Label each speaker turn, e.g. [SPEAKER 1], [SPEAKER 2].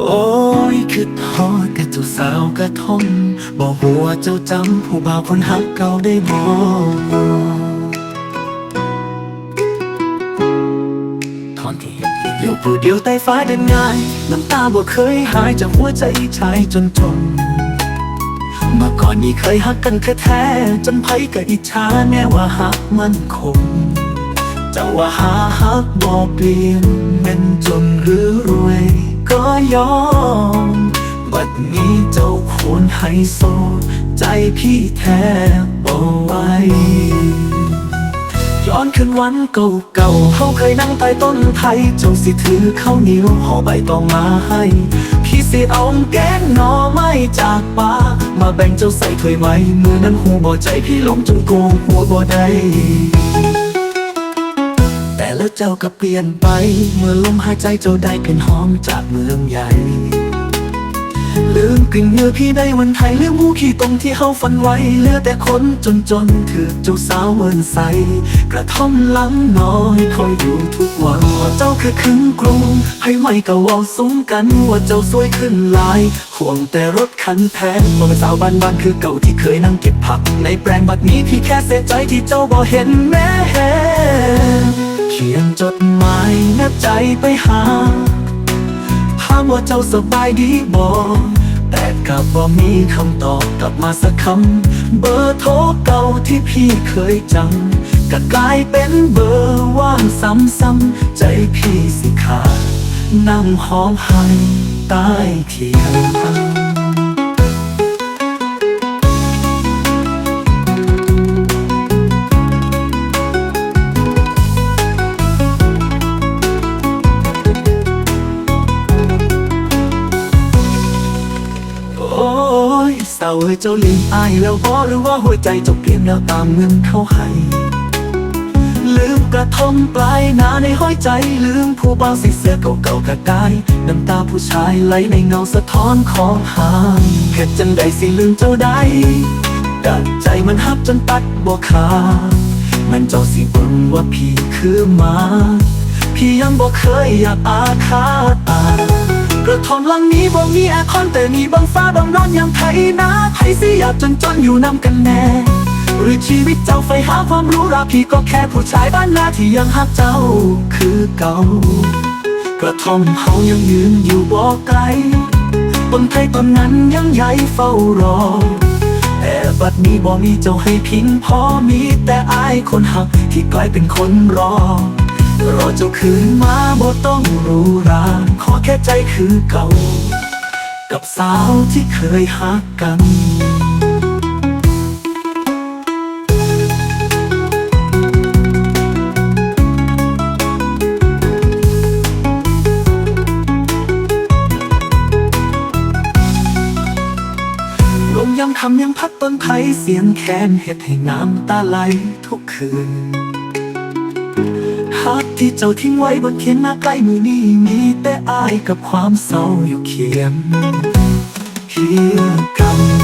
[SPEAKER 1] โอ้ยคือทอดกับเจ้าสาวกระทมบอกหัวาเจ้าจำผู้บ่าวคนหักเก่าได้บ่ทอนที่อยู่ผู้เดียวใต้ฟ้าเดินง่าย น้ำตาบ่เคยหายจากหัวใจชายจนจนเมื่อก่อนนี้เคยหักกันแท้ๆจนไผก็อิจฉาแน่ว่าหักมันคงเจ้าว่าหาฮักบ่เปลี่ยนเป็นจนหรือรวย ก็ยอม บัดนี้เจ้าควรให้โซใจพี่แทบบ่ไหวย้อนคืนวันเก่าๆเขาเคยนั่งใต้ต้นไทรเจ้าสิถือข้าวเหนียวห่อใบตองมาให้ พี่สิเอาแกงหน่อไม้จากป่ามาแบ่งเจ้าใส่ถ้วยไว้มือนั้นหูบ่ใจพี่หลงจนโกงหัวบ่ได้ เจ้าก็เปลี่ยนไป เมื่อลมหายใจเจ้าได้เป็นหอมจากเมืองใหญ่ลืมกลิ่นเนื้อพี่ได้วันไทยลืมหมูขี้ตรงที่เฮาฝันไว้เหลือแต่คนจนจนถือเจ้าสาวเมินใส กระท่อมหลังน้อยคอยอยู่ทุกวันว่าเจ้าคือคึงกรุงให้ไม่ก็เว่าซุ้มกันว่าเจ้าสวยขึ้นหลาย ห่วงแต่รถคันแพงบ่เป็นสาวบ้านบ้านคือเก่าที่เคยนั่งเก็บผัก ในแปลงบัดนี้พี่แค่เสียใจที่เจ้าบ่เห็นแม่ เขียนจดหมายแนบใจไปหา ถามว่าเจ้าสบายดีบ่แต่กลับบ่ามีคำตอบกลับมาสักคำ เบอร์โทรเก่าที่พี่เคยจำก็กลายเป็นเบอร์ว่างซ้ำๆใจพี่สิขาดนั่งห้องไห้ใต้เทียง เศร้าเอ้ยเจ้าลืมอายแล้วบ่หรือว่าหัวใจเจ้าเปลี่ยนแล้วตามเงินเขาให้ลืมกระทงปลายนาในห้อยใจลืมผู้บ่าวส่เสื้อเก่าๆกระกายน้ำตาผู้ชายไหลในเงาสะท้อนของหางเฮ็ดจังใดสิลืมเจ้าได้ดัดใจมันหับจนตัดบ่ขาดมันเจ้าสิเบิ่งว่าพี่คือมา พี่ยังบ่เคยอยากอาฆาต ระทอมหลังนี้บ่มีแอร์คอนแต่มีบังฟ้าบังนอนยามไทยนะไทยสิอยากจนจนอยู่นำกันแน่ หรือชีวิตเจ้าไฟหาความรู้ราพี่ก็แค่ผู้ชายบ้านนาที่ยังหักเจ้าคือเก่า กระท่อมเฮายังยืนอยู่บ่ไกลต้นไทรต้นนั้นยังใหญ่เฝ้ารอแต่บัดนี้บ่มีเจ้าให้พิงพอมีแต่อายคนหักที่กลายเป็นคนรอ รอเจ้าคืนมาบ่ต้องรู้รางขอแค่ใจคือเก่า กับสาวที่เคยหักกันลมยังทำยังพัดต้นไผ่เสียงแคนเฮ็ดให้น้ำตาไหลทุกคืน ฮักที่เจ้าทิ้งไว้บนเขียนหน้าใกล้มือนี้มีแต่อายกับความเศร้าอยู่เคียงเคียงกัน